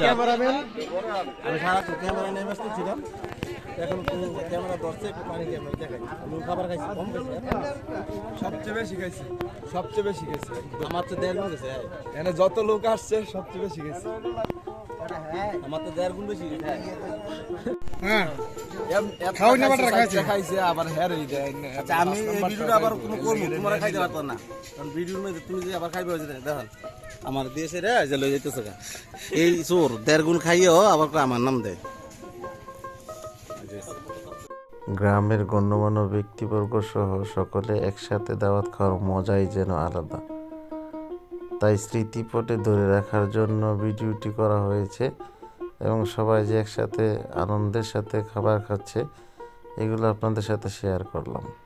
Cameraman আমি সারা camera নিয়ে ব্যস্ত ছিলাম। এখন ক্যামেরা ধরছে একটু পানি ক্যামেরা দেখাই। আমি খাবার খাইছি কম খাইছি। সবচেয়ে বেশি খাইছে? সবচেয়ে বেশি খাইছে। আমার তো দেড় গুণ গেছে এখানে যত লোক আসছে সবচেয়ে বেশি খাইছে। আমার তো দেড় গুণ বেশি হ্যাঁ। আবার হ্যাঁ। আচ্ছা আমি এই ভিডিওটা আবার কোনো করব তোমরা খাইতে পারতো না। কারণ ভিডিওর মধ্যে তুমি যে আবার খাইবে আমার দিয়েছে রে যে লই যাইতেছে এই চোর দেড় গুণ খাইয়েও আবার আমার নাম দেয়। গ্রামের গণ্যমান্য ব্যক্তিবর্গ সহ সকলে একসাথে দাওয়াত খাওয়ার মজাই যেন আলাদা। তাই স্মৃতিপটে ধরে রাখার জন্য ভিডিওটি করা হয়েছে এবং সবাই যে একসাথে আনন্দের সাথে খাবার খাচ্ছে, এগুলো আপনাদের সাথে শেয়ার করলাম।